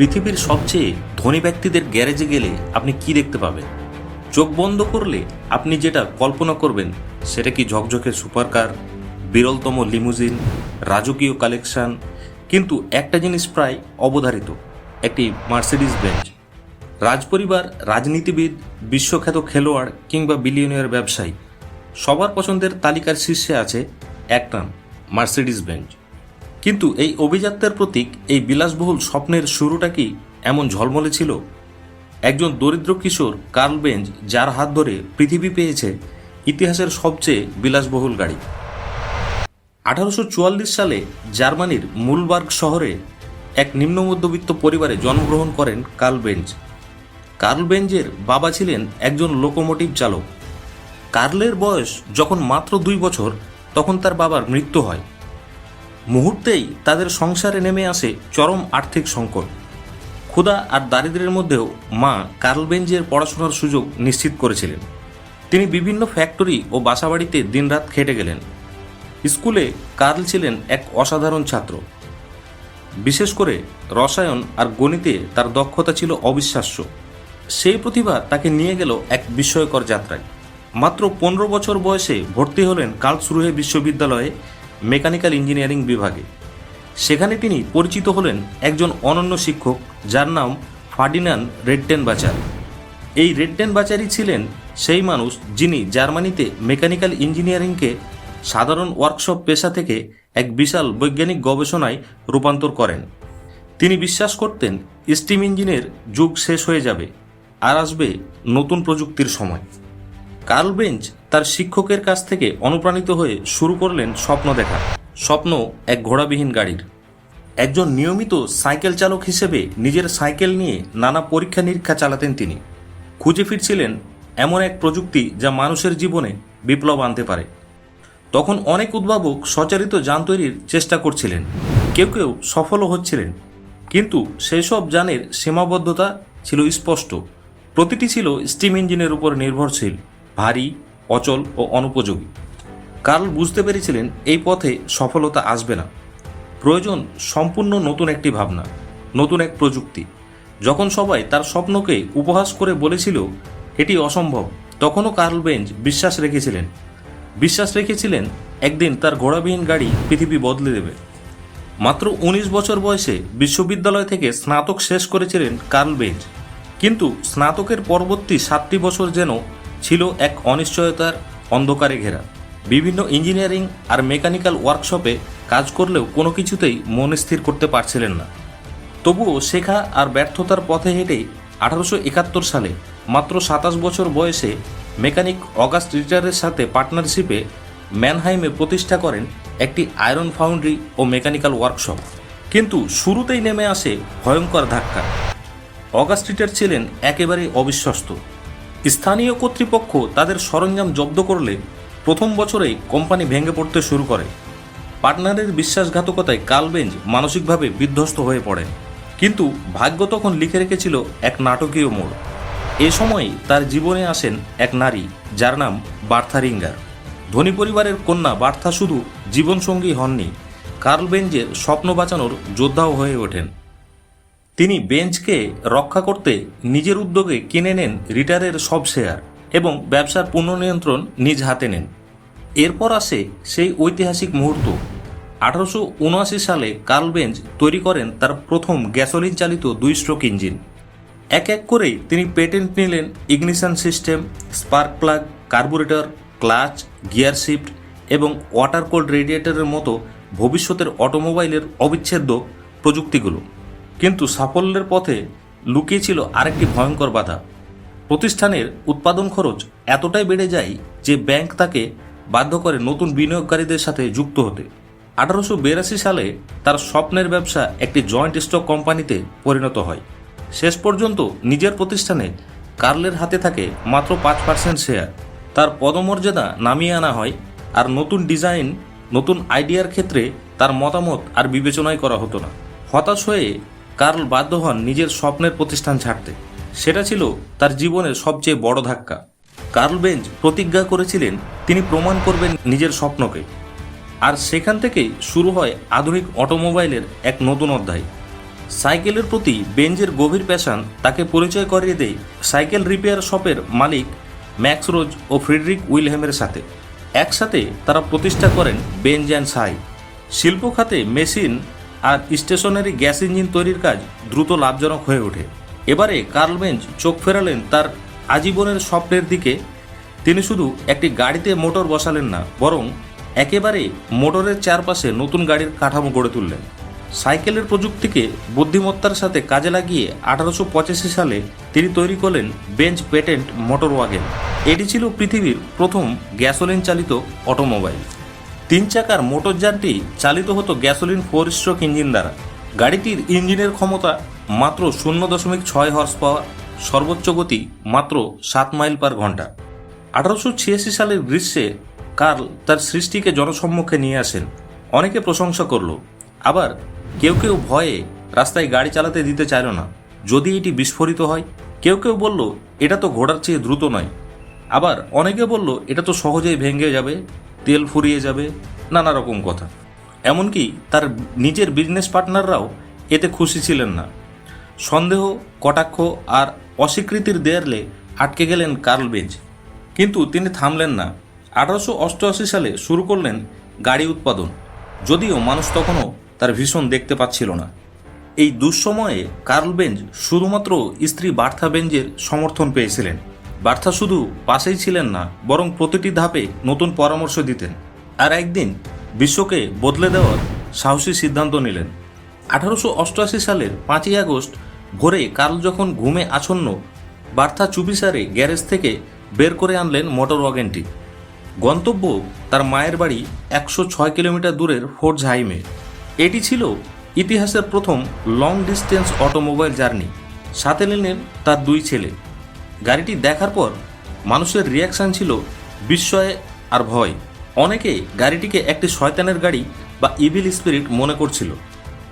পৃথিবীর সবচেয়ে ধনী ব্যক্তিদের গ্যারেজে গেলে আপনি কি দেখতে পাবেন? চোখ বন্ধ করলে আপনি যেটা কল্পনা করবেন, সেটা কি ঝকঝকে সুপারকার, বিরলতম লিমুজিন, রাজকীয় কালেকশন? কিন্তু একটা জিনিস প্রায় অবধারিত, একটি মার্সিডিজ বেঞ্চ রাজপরিবার, রাজনীতিবিদ, বিশ্বখ্যাত খেলোয়াড় কিংবা বিলিয়নিয়ার ব্যবসায়ী, সবার পছন্দের তালিকার শীর্ষে আছে এক নাম, মার্সিডিজ বেঞ্চ কিন্তু এই অভিজাত্যের প্রতীক, এই বিলাসবহুল স্বপ্নের শুরুটা কি এমন ঝলমলে ছিল? একজন দরিদ্র কিশোর কার্ল বেঞ্জ, যার হাত ধরে পৃথিবী পেয়েছে ইতিহাসের সবচেয়ে বিলাসবহুল গাড়ি। আঠারোশো চুয়াল্লিশ সালে জার্মানির মুলবার্গ শহরে এক নিম্ন মধ্যবিত্ত পরিবারে জন্মগ্রহণ করেন কার্ল বেঞ্জ। কার্ল বেঞ্জের বাবা ছিলেন একজন লোকোমোটিভ চালক। কার্লের বয়স যখন মাত্র দুই বছর, তখন তার বাবার মৃত্যু হয়। মুহূর্তেই তাদের সংসারে নেমে আসে চরম আর্থিক সংকট। ক্ষুধা আর দারিদ্র্যের মধ্যেও মা কার্ল বেঞ্জের পড়াশোনার সুযোগ নিশ্চিত করেছিলেন। তিনি বিভিন্ন ফ্যাক্টরি ও বাসাবাড়িতে দিনরাত খেটে গেলেন। স্কুলে কার্ল ছিলেন এক অসাধারণ ছাত্র। বিশেষ করে রসায়ন আর গণিতে তার দক্ষতা ছিল অবিশ্বাস্য। সেই প্রতিভা তাকে নিয়ে গেল এক বিস্ময়কর যাত্রায়। মাত্র পনেরো বছর বয়সে ভর্তি হলেন কার্লসরুহে বিশ্ববিদ্যালয়ে মেকানিক্যাল ইঞ্জিনিয়ারিং বিভাগে। সেখানে তিনি পরিচিত হলেন একজন অনন্য শিক্ষক যার নাম ফার্ডিনান রেডটেন বাচার এই রেডটেন বাচারই ছিলেন সেই মানুষ যিনি জার্মানিতে মেকানিক্যাল ইঞ্জিনিয়ারিংকে সাধারণ ওয়ার্কশপ পেশা থেকে এক বিশাল বৈজ্ঞানিক গবেষণায় রূপান্তর করেন। তিনি বিশ্বাস করতেন স্টিম ইঞ্জিনের যুগ শেষ হয়ে যাবে, আর আসবে নতুন প্রযুক্তির সময়। কার্ল বেঞ্চ তার শিক্ষকের কাছ থেকে অনুপ্রাণিত হয়ে শুরু করলেন স্বপ্ন দেখা। স্বপ্ন এক ঘোড়াবিহীন গাড়ির। একজন নিয়মিত সাইকেল চালক হিসেবে নিজের সাইকেল নিয়ে নানা পরীক্ষা নিরীক্ষা চালাতেন তিনি। খুঁজে ফিরছিলেন এমন এক প্রযুক্তি যা মানুষের জীবনে বিপ্লব আনতে পারে। তখন অনেক উদ্ভাবক সচারিত যান তৈরির চেষ্টা করছিলেন। কেউ কেউ সফলও হচ্ছিলেন। কিন্তু সেসব যানের সীমাবদ্ধতা ছিল স্পষ্ট। প্রতিটি ছিল স্টিম ইঞ্জিনের উপর নির্ভরশীল, ভারী অচল ও অনুপযোগী। কার্ল বুঝতে পেরেছিলেন এই পথে সফলতা আসবে না। প্রয়োজন সম্পূর্ণ নতুন একটি ভাবনা, নতুন এক প্রযুক্তি। যখন সবাই তার স্বপ্নকে উপহাস করে বলেছিল, এটি অসম্ভব, তখনও কার্ল বেঞ্জ বিশ্বাস রেখেছিলেন। বিশ্বাস রেখেছিলেন একদিন তার ঘোড়াবিহীন গাড়ি পৃথিবী বদলে দেবে। মাত্র উনিশ বছর বয়সে বিশ্ববিদ্যালয় থেকে স্নাতক শেষ করেছিলেন কার্ল বেঞ্জ। কিন্তু স্নাতকের পরবর্তী সাতটি বছর যেন ছিল এক অনিশ্চয়তার অন্ধকারে ঘেরা। বিভিন্ন ইঞ্জিনিয়ারিং আর মেকানিক্যাল ওয়ার্কশপে কাজ করলেও কোনো কিছুতেই মন স্থির করতে পারছিলেন না। তবুও শেখা আর ব্যর্থতার পথে হেঁটেই আঠারোশো একাত্তর সালে মাত্র সাতাশ বছর বয়সে মেকানিক অগাস্ট রিটারের সাথে পার্টনারশিপে ম্যানহাইমে প্রতিষ্ঠা করেন একটি আয়রন ফাউন্ড্রি ও মেকানিক্যাল ওয়ার্কশপ। কিন্তু শুরুতেই নেমে আসে ভয়ঙ্কর ধাক্কা। অগাস্ট রিটার ছিলেন একেবারে অবিশ্বস্ত। স্থানীয় কর্তৃপক্ষ তাদের সরঞ্জাম জব্দ করলে প্রথম বছরেই কোম্পানি ভেঙে পড়তে শুরু করে। পার্টনারের বিশ্বাসঘাতকতায় কালবেঞ্জ মানসিকভাবে বিধ্বস্ত হয়ে পড়েন কিন্তু ভাগ্য তখন লিখে রেখেছিল এক নাটকীয় মোড়। এ সময় তার জীবনে আসেন এক নারী, যার নাম বার্থা রিঙ্গার। ধনী পরিবারের কন্যা বার্থা শুধু জীবনসঙ্গী হননি কার্ল বেঞ্জের স্বপ্ন বাঁচানোর যোদ্ধাও হয়ে ওঠেন। তিনি বেঞ্চকে রক্ষা করতে নিজের উদ্যোগে কিনে নেন রিটারের সব শেয়ার এবং ব্যবসার পুনঃনিয়ন্ত্রণ নিজ হাতে নেন। এরপর আসে সেই ঐতিহাসিক মুহূর্ত। আঠারোশো উনআশি সালে কার্ল বেঞ্জ তৈরি করেন তার প্রথম গ্যাসোলিন চালিত দুই স্ট্রোক ইঞ্জিন। এক এক করেই তিনি পেটেন্ট নিলেন ignition system, spark plug, carburettor, clutch, gear shift এবং ওয়াটার কোল্ড রেডিয়েটরের মতো ভবিষ্যতের অটোমোবাইলের অবিচ্ছেদ্য প্রযুক্তিগুলো। কিন্তু সাফল্যের পথে লুকিয়ে ছিল আরেকটি ভয়ঙ্কর বাধা। প্রতিষ্ঠানের উৎপাদন খরচ এতটাই বেড়ে যায় যে ব্যাংক তাকে বাধ্য করে নতুন বিনিয়োগকারীদের সাথে যুক্ত হতে। আঠারোশো বিরাশি সালে তার স্বপ্নের ব্যবসা একটি জয়েন্ট স্টক কোম্পানিতে পরিণত হয়। শেষ পর্যন্ত নিজের প্রতিষ্ঠানে কার্লের হাতে থাকে মাত্র পাঁচ পার্সেন্ট শেয়ার। তার পদমর্যাদা নামিয়ে আনা হয় আর নতুন ডিজাইন, নতুন আইডিয়ার ক্ষেত্রে তার মতামত আর বিবেচনাই করা হতো না। হতাশ হয়ে কার্ল বাধ্য হন নিজের স্বপ্নের প্রতিষ্ঠান ছাড়তে। সেটা ছিল তার জীবনের সবচেয়ে বড় ধাক্কা। কার্ল বেঞ্জ প্রতিজ্ঞা করেছিলেন, তিনি প্রমাণ করবেন নিজের স্বপ্নকে। আর সেখান থেকেই শুরু হয় আধুনিক অটোমোবাইলের এক নতুন অধ্যায়। সাইকেলের প্রতি বেঞ্জের গভীর প্যাশান তাকে পরিচয় করিয়ে দেয় সাইকেল রিপেয়ার শপের মালিক ম্যাক্স রোজ ও ফ্রেডরিক উইলহেমের সাথে। একসাথে তারা প্রতিষ্ঠা করেন বেঞ্জ অ্যান্ড সাই। শিল্প খাতে মেশিন আর স্টেশনারি গ্যাস ইঞ্জিন তৈরির কাজ দ্রুত লাভজনক হয়ে ওঠে। এবারে কার্ল বেঞ্জ চোখ ফেরালেন তার আজীবনের স্বপ্নের দিকে। তিনি শুধু একটি গাড়িতে মোটর বসালেন না, বরং একেবারে মোটরের চারপাশে নতুন গাড়ির কাঠামো গড়ে তুললেন। সাইকেলের প্রযুক্তিকে বুদ্ধিমত্তার সাথে কাজে লাগিয়ে আঠারোশো পঁচাশি সালে তিনি তৈরি করলেন বেঞ্চ পেটেন্ট মোটর ওয়াগেন এটি ছিল পৃথিবীর প্রথম গ্যাসোলিন চালিত অটোমোবাইল। তিন চাকার মোটরযানটি চালিত হতো গ্যাসোলিন ফোর স্ট্রোক ইঞ্জিন দ্বারা। গাড়িটির ইঞ্জিনের ক্ষমতা মাত্র শূন্য দশমিক ছয় হর্স পাওয়ার, সর্বোচ্চ গতি মাত্র সাত মাইল পার ঘণ্টা। আঠারোশো ছিয়াশি সালের গ্রীষ্মে কার্ল তার সৃষ্টিকে জনসম্মুখে নিয়ে আসেন। অনেকে প্রশংসা করল। আবার কেউ কেউ ভয়ে রাস্তায় গাড়ি চালাতে দিতে চাইল না। যদি এটি বিস্ফোরিত হয়, কেউ কেউ বলল, এটা তো ঘোড়ার চেয়ে দ্রুত নয়। আবার অনেকে বলল, এটা তো সহজেই ভেঙে যাবে। তেল ফুরিয়ে যাবে, নানা রকম কথা। এমনকি তার নিজের বিজনেস পার্টনাররাও এতে খুশি ছিলেন না। সন্দেহ, কটাক্ষ আর অস্বীকৃতির দেয়ালে আটকে গেলেন কার্ল বেঞ্চ। কিন্তু তিনি থামলেন না। আঠারোশো অষ্টআশি সালে শুরু করলেন গাড়ি উৎপাদন, যদিও মানুষ তখনও তার ভীষণ দেখতে পাচ্ছিল না। এই দুঃসময়ে কার্ল বেঞ্জ শুধুমাত্র স্ত্রী বার্থা বেঞ্জের সমর্থন পেয়েছিলেন। বার্থা শুধু পাশেই ছিলেন না, বরং প্রতিটি ধাপে নতুন পরামর্শ দিতেন। আর একদিন বিশ্বকে বদলে দেওয়ার সাহসী সিদ্ধান্ত নিলেন। আঠারোশো অষ্টআশি সালের পাঁচই আগস্ট ভোরে কার্ল যখন ঘুমে আছন্ন বার্থা চুপিসারে গ্যারেজ থেকে বের করে আনলেন মোটর ওয়াগেনটি। গন্তব্য তার মায়ের বাড়ি একশো ছয় কিলোমিটার দূরের ফোর্জ হাইমে এটি ছিল ইতিহাসের প্রথম লং ডিস্টেন্স অটোমোবাইল জার্নি সাথে নিলেন তার দুই ছেলে। গাড়িটি দেখার পর মানুষের রিয়াকশন ছিল বিস্ময়ে আর ভয়। অনেকে গাড়িটিকে একটি শয়তানের গাড়ি বা ইভিল স্পিরিট মনে করছিল।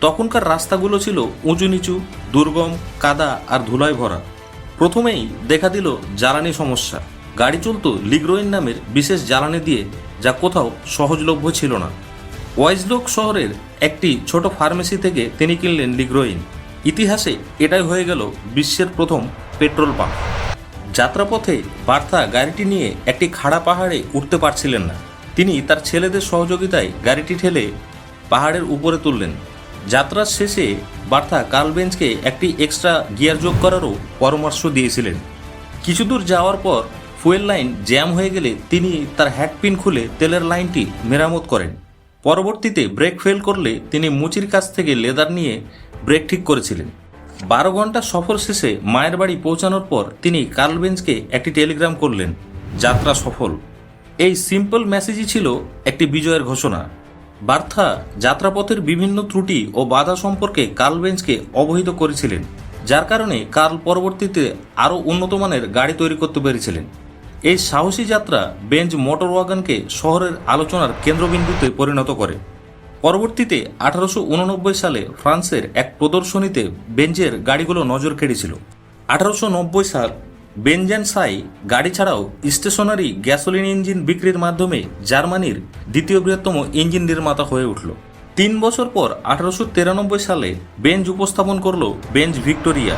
তখনকার রাস্তাগুলো ছিল উঁচু নিচু, দুর্গম, কাদা আর ধুলায় ভরা। প্রথমেই দেখা দিল জ্বালানি সমস্যা। গাড়ি চলত লিগ্রোইন নামের বিশেষ জ্বালানি দিয়ে, যা কোথাও সহজলভ্য ছিল না। ওয়াইজলোক শহরের একটি ছোট ফার্মেসি থেকে তিনি কিনলেন লিগ্রোইন ইতিহাসে এটাই হয়ে গেল বিশ্বের প্রথম পেট্রোল পাম্প যাত্রাপথে বার্থা গাড়িটি নিয়ে একটি খাড়া পাহাড়ে উঠতে পারছিলেন না। তিনি তার ছেলেদের সহযোগিতায় গাড়িটি ঠেলে পাহাড়ের উপরে তুললেন। যাত্রার শেষে বার্থা কার্লবেঞ্জকে একটি এক্সট্রা গিয়ার যোগ করারও পরামর্শ দিয়েছিলেন। কিছু দূর যাওয়ার পর ফুয়েল লাইন জ্যাম হয়ে গেলে তিনি তার হ্যাডপিন খুলে তেলের লাইনটি মেরামত করেন। পরবর্তীতে ব্রেক ফেল করলে তিনি মুচির কাছ থেকে লেদার নিয়ে ব্রেক ঠিক করেছিলেন। বারো ঘণ্টা সফর শেষে মায়ের বাড়ি পৌঁছানোর পর তিনি কার্লবেঞ্জকে একটি টেলিগ্রাম করলেন, যাত্রা সফল। এই সিম্পল মেসেজই ছিল একটি বিজয়ের ঘোষণা। বার্থা যাত্রাপথের বিভিন্ন ত্রুটি ও বাধা সম্পর্কে কার্লবেঞ্জকে অবহিত করেছিলেন, যার কারণে কার্ল পরবর্তীতে আরও উন্নতমানের গাড়ি তৈরি করতে পেরেছিলেন। এই সাহসী যাত্রা বেঞ্জ মোটর ওয়াগনকে শহরের আলোচনার কেন্দ্রবিন্দুতে পরিণত করে। পরবর্তীতে আঠারোশো উননব্বই সালে ফ্রান্সের এক প্রদর্শনীতে বেঞ্জের গাড়িগুলো নজর কেড়েছিল। আঠারোশো নব্বই সাল বেনজান সাই গাড়ি ছাড়াও স্টেশনারি গ্যাসোলিন ইঞ্জিন বিক্রির মাধ্যমে জার্মানির দ্বিতীয় বৃহত্তম ইঞ্জিন নির্মাতা হয়ে উঠল। তিন বছর পর আঠারোশো তিরানব্বই সালে বেঞ্জ উপস্থাপন করল বেঞ্জ ভিক্টোরিয়া।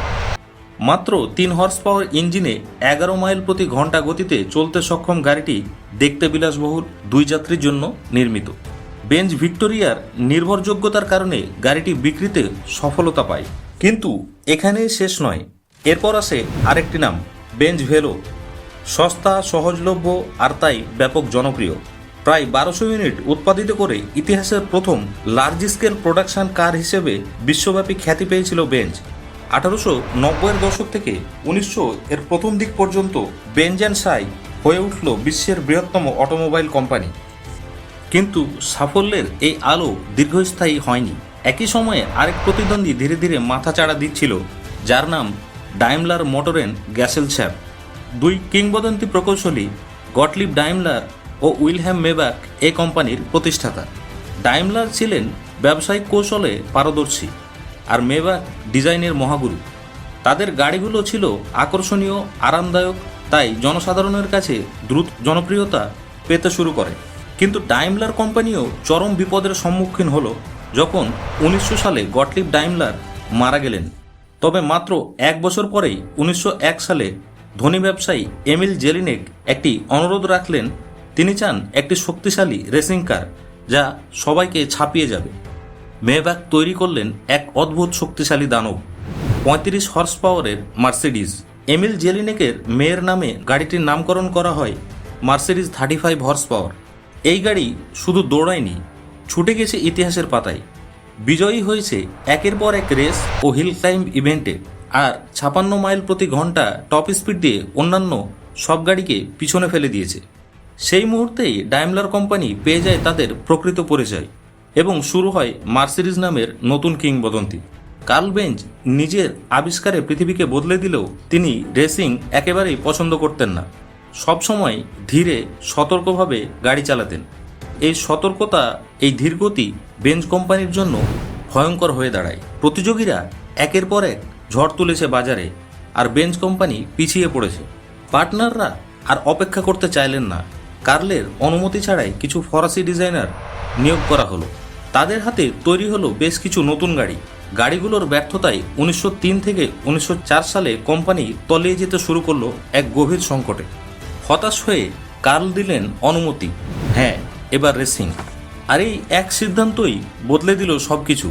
মাত্র তিন হর্স পাওয়ার ইঞ্জিনে এগারো মাইল প্রতি ঘণ্টা গতিতে চলতে সক্ষম গাড়িটি দেখতে বিলাসবহুল, দুই যাত্রীর জন্য নির্মিত। বেঞ্জ ভিক্টোরিয়ার নির্ভরযোগ্যতার কারণে গাড়িটি বিক্রিতে সফলতা পায়। কিন্তু এখানেই শেষ নয়। এরপর আসে আরেকটি নাম, বেঞ্জ ভেলো। সস্তা, সহজলভ্য আর তাই ব্যাপক জনপ্রিয়। প্রায় বারোশো ইউনিট উৎপাদিত করে ইতিহাসের প্রথম লার্জ স্কেল প্রোডাকশন কার হিসেবে বিশ্বব্যাপী খ্যাতি পেয়েছিল বেঞ্জ। আঠারোশো নব্বইয়ের দশক থেকে উনিশশো এর প্রথম দিক পর্যন্ত বেঞ্জ অ্যান্ড সাই হয়ে উঠল বিশ্বের বৃহত্তম অটোমোবাইল কোম্পানি। কিন্তু সাফল্যের এই আলো দীর্ঘস্থায়ী হয়নি। একই সময়ে আরেক প্রতিদ্বন্দ্বী ধীরে ধীরে মাথা চাড়া দিচ্ছিল, যার নাম ডাইমলার মোটরেন গ্যাসেল ছ্যাপ দুই কিংবদন্তি প্রকৌশলী গটলিপ ডাইমলার ও উইলহ্যাম মেবাক এ কোম্পানির প্রতিষ্ঠাতা। ডাইমলার ছিলেন ব্যবসায়িক কৌশলে পারদর্শী আর মেবাক ডিজাইনের মহাগুরু। তাদের গাড়িগুলো ছিল আকর্ষণীয়, আরামদায়ক, তাই জনসাধারণের কাছে দ্রুত জনপ্রিয়তা পেতে শুরু করে। কিন্তু ডাইমলার কোম্পানিও চরম বিপদের সম্মুখীন হলো যখন উনিশশো সালে গটলিপ ডাইমলার মারা গেলেন। তবে মাত্র এক বছর পরেই উনিশশো এক সালে ধনী ব্যবসায়ী এমিল জেলিনেক একটি অনুরোধ রাখলেন, তিনি চান একটি শক্তিশালী রেসিং কার যা সবাইকে ছাপিয়ে যাবে। মেহবাক তৈরি করলেন এক অদ্ভুত শক্তিশালী দানব, পঁয়ত্রিশ হর্স পাওয়ারের মার্সিডিজ এমিল জেলিনেকের মেয়ের নামে গাড়িটির নামকরণ করা হয় Mercedes thirty five horse power এই গাড়ি শুধু দৌড়ায়নি, ছুটে গেছে ইতিহাসের পাতায়। বিজয়ী হয়েছে একের পর এক রেস ও হিল ক্লাইম্ব ইভেন্টে আর ছাপান্ন মাইল প্রতি ঘণ্টা টপ স্পিড দিয়ে অন্যান্য সব গাড়িকে পিছনে ফেলে দিয়েছে। সেই মুহূর্তেই ডাইমলার কোম্পানি পেয়ে যায় তাদের প্রকৃত পরিচয় এবং শুরু হয় মার্সিডিজ নামের নতুন কিংবদন্তি। কার্ল বেঞ্জ নিজের আবিষ্কারে পৃথিবীকে বদলে দিলেও তিনি রেসিং একেবারেই পছন্দ করতেন না। সবসময় ধীরে, সতর্কভাবে গাড়ি চালাতেন। এই সতর্কতা, এই ধীরগতি বেঞ্জ কোম্পানির জন্য ভয়ঙ্কর হয়ে দাঁড়ায়। প্রতিযোগীরা একের পর এক ঝড় তুলেছে বাজারে আর বেঞ্জ কোম্পানি পিছিয়ে পড়েছে। পার্টনাররা আর অপেক্ষা করতে চাইলেন না। কার্লের অনুমতি ছাড়াই কিছু ফরাসি ডিজাইনার নিয়োগ করা হলো। তাদের হাতে তৈরি হলো বেশ কিছু নতুন গাড়ি। গাড়িগুলোর ব্যর্থতায় উনিশশো তিন থেকে উনিশশো চার সালে কোম্পানি তলিয়ে যেতে শুরু করল এক গভীর সংকটে। হতাশ হয়ে কার্ল দিলেন অনুমতি। হ্যাঁ এবার রেসিং। আর এই এক সিদ্ধান্তই বদলে দিল সব কিছু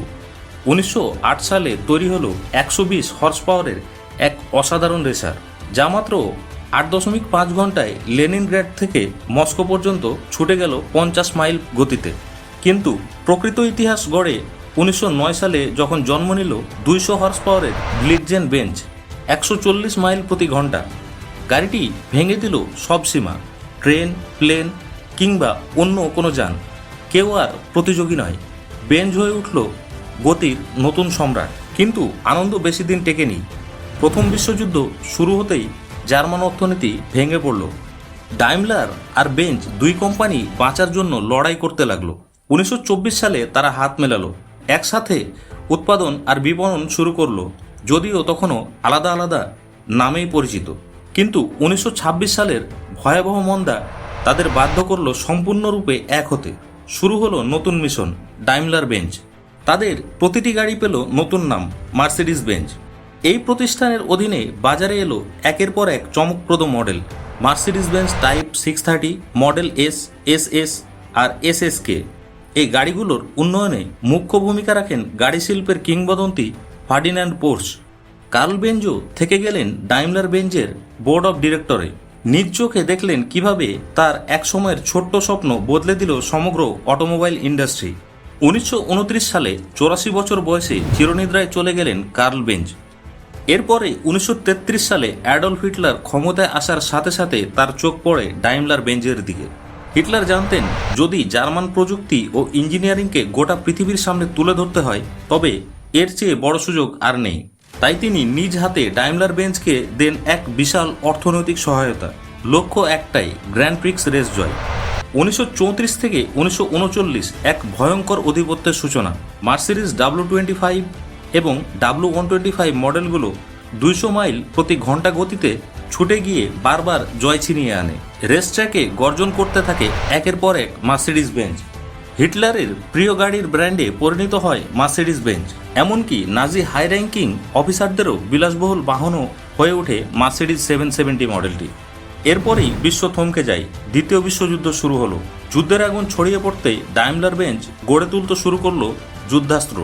উনিশশো আট সালে তৈরি হলো একশো বিশ হর্স পাওয়ারের এক অসাধারণ রেসার যা মাত্র আট দশমিক পাঁচ ঘন্টায় লেনিনগ্র্যাড থেকে মস্কো পর্যন্ত ছুটে গেল পঞ্চাশ মাইল গতিতে। কিন্তু প্রকৃত ইতিহাস গড়ে উনিশশো নয় সালে যখন জন্ম নিল দুইশো হর্স পাওয়ারের গ্লিডজেন বেঞ্চ একশো চল্লিশ মাইল প্রতি ঘণ্টা। গাড়িটি ভেঙে দিল সব সীমা। ট্রেন, প্লেন কিংবা অন্য কোনো যান। কেউ আর প্রতিযোগী নয়। বেঞ্জ হয়ে উঠল গতির নতুন সম্রাট। কিন্তু আনন্দ বেশি দিন টেকেনি। প্রথম বিশ্বযুদ্ধ শুরু হতেই জার্মান অর্থনীতি ভেঙে পড়ল। ডাইমলার আর বেঞ্চ দুই কোম্পানি বাঁচার জন্য লড়াই করতে লাগল। উনিশশো চব্বিশ সালে তারা হাত মেলালো। একসাথে উৎপাদন আর বিপণন শুরু করল। যদিও তখনও আলাদা আলাদা নামেই পরিচিত। কিন্তু উনিশশো ছাব্বিশ সালের ভয়াবহ মন্দা তাদের বাধ্য করল সম্পূর্ণরূপে এক হতে। শুরু হলো নতুন মিশন ডাইমলার বেঞ্চ তাদের প্রতিটি গাড়ি পেল নতুন নাম মার্সিডিজ বেঞ্চ এই প্রতিষ্ঠানের অধীনে বাজারে এলো একের পর এক চমকপ্রদ model Mercedes Benz type six thirty model S S S আর এস এস কে এই গাড়িগুলোর উন্নয়নে মুখ্য ভূমিকা রাখেন গাড়ি শিল্পের কিংবদন্তি ফার্ডিন্যান্ড পোর্স কার্ল বেঞ্জো থেকে গেলেন ডাইমলার বেঞ্জের বোর্ড অফ ডিরেক্টরে। নিজ চোখে দেখলেন কীভাবে তার এক সময়ের ছোট্ট স্বপ্ন বদলে দিল সমগ্র অটোমোবাইল ইন্ডাস্ট্রি। উনিশশো উনত্রিশ সালে চৌরাশি বছর বয়সে চিরনিদ্রায় চলে গেলেন কার্ল বেঞ্জ। এরপরে উনিশশো তেত্রিশ সালে অ্যাডলফ হিটলার ক্ষমতায় আসার সাথে সাথে তার চোখ পড়ে ডাইমলার বেঞ্জের দিকে। হিটলার জানতেন, যদি জার্মান প্রযুক্তি ও ইঞ্জিনিয়ারিংকে গোটা পৃথিবীর সামনে তুলে ধরতে হয়, তবে এর চেয়ে বড় সুযোগ আর নেই। তাই তিনি নিজ হাতে ডাইমলার বেঞ্চকে দেন এক বিশাল অর্থনৈতিক সহায়তা। লক্ষ্য একটাই গ্র্যান্ড প্রিক্স রেস জয়। উনিশশো চৌত্রিশ থেকে উনিশশো এক ভয়ঙ্কর আধিপত্যের সূচনা। মার্সিডিজ ডাব্লু টোয়েন্টি ফাইভ এবং ডাব্লু ওয়ান টোয়েন্টি ফাইভ মডেলগুলো দুইশো মাইল প্রতি ঘণ্টা গতিতে ছুটে গিয়ে বারবার জয় ছিনিয়ে আনে। রেস ট্র্যাকে গর্জন করতে থাকে একের পর এক মার্সিডিস বেঞ্চ হিটলারের প্রিয় গাড়ির ব্র্যান্ডে পরিণত হয় মার্সিডিজ বেঞ্চ এমনকি নাজি হাই র্যাঙ্কিং অফিসারদেরও বিলাসবহুল বাহনও হয়ে ওঠে মার্সিডিজ সেভেন সেভেন্টি মডেলটি। এরপরেই বিশ্ব থমকে যায়, দ্বিতীয় বিশ্বযুদ্ধ শুরু হলো। যুদ্ধের আগুন ছড়িয়ে পড়তেই ডাইমলার বেঞ্চ গড়ে তুলতে শুরু করল যুদ্ধাস্ত্র।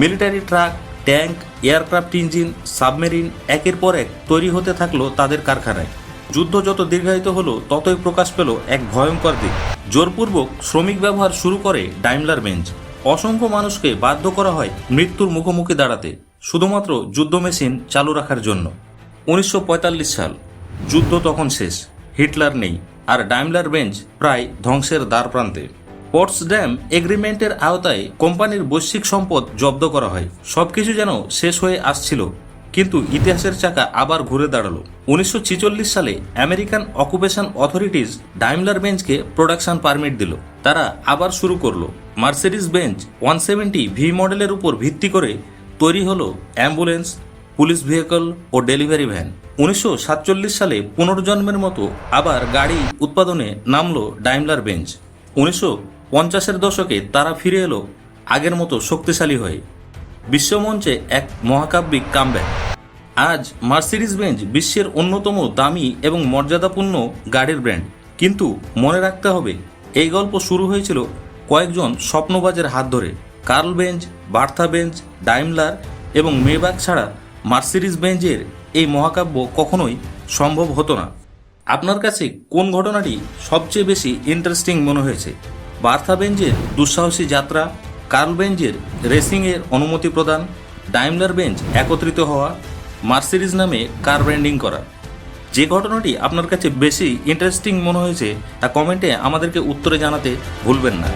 Military truck, tank, aircraft engine, submarine একের পর এক তৈরি হতে থাকল তাদের কারখানায়। যুদ্ধ যত দীর্ঘায়িত হলো, ততই প্রকাশ পেল এক ভয়ঙ্কর দিক। জোরপূর্বক শ্রমিক ব্যবহার শুরু করে ডাইমলার বেঞ্চ অসংখ্য মানুষকে বাধ্য করা হয় মৃত্যুর মুখোমুখি দাঁড়াতে, শুধুমাত্র যুদ্ধ মেশিন চালু রাখার জন্য। উনিশশো পঁয়তাল্লিশ সাল। যুদ্ধ তখন শেষ। হিটলার নেই, আর ডাইমলার বেঞ্চ প্রায় ধ্বংসের দ্বার প্রান্তে। পোর্টসড্যাম এগ্রিমেন্টের আওতায় কোম্পানির বৈশ্বিক সম্পদ জব্দ করা হয়। সবকিছু যেন শেষ হয়ে আসছিল। কিন্তু ইতিহাসের চাকা আবার ঘুরে দাঁড়াল। উনিশশো ছেচল্লিশ সালে আমেরিকান অকুপেশন অথরিটিজ ডাইমলার বেঞ্চকে প্রোডাকশন পারমিট দিল। তারা আবার শুরু করল। Mercedes Benz one seventy V মডেলের উপর ভিত্তি করে তৈরি হলো অ্যাম্বুলেন্স, পুলিশ ভেহিকল ও ডেলিভারি ভ্যান। উনিশশো সাতচল্লিশ সালে পুনর্জন্মের মতো আবার গাড়ি উৎপাদনে নামলো ডাইমলার বেঞ্চ। উনিশশো পঞ্চাশের দশকে তারা ফিরে এলো আগের মতো শক্তিশালী হয়ে। বিশ্বমঞ্চে এক মহাকাব্যিক কামব্যাক। আজ মার্সিডিজ বেঞ্জ বিশ্বের অন্যতম দামি এবং মর্যাদাপূর্ণ গাড়ির ব্র্যান্ড। কিন্তু মনে রাখতে হবে, এই গল্প শুরু হয়েছিল কয়েকজন স্বপ্নবাজের হাত ধরে। Karl Benz, Bertha Benz, Daimler এবং মেবাক ছাড়া মার্সিডিজ বেঞ্জের এই মহাকাব্য কখনোই সম্ভব হতো না। আপনার কাছে কোন ঘটনাটি সবচেয়ে বেশি ইন্টারেস্টিং মনে হয়েছে? বার্থা বেঞ্জের দুঃসাহসী যাত্রা কার্ল বেঞ্জের রেসিংয়ের অনুমতি প্রদান, ডাইমলার বেঞ্চ একত্রিত হওয়া, মার্সিডিজ নামে কার ব্র্যান্ডিং করা। যে ঘটনাটি আপনার কাছে বেশি ইন্টারেস্টিং মনে হয়েছে তা কমেন্টে আমাদেরকে উত্তরে জানাতে ভুলবেন না।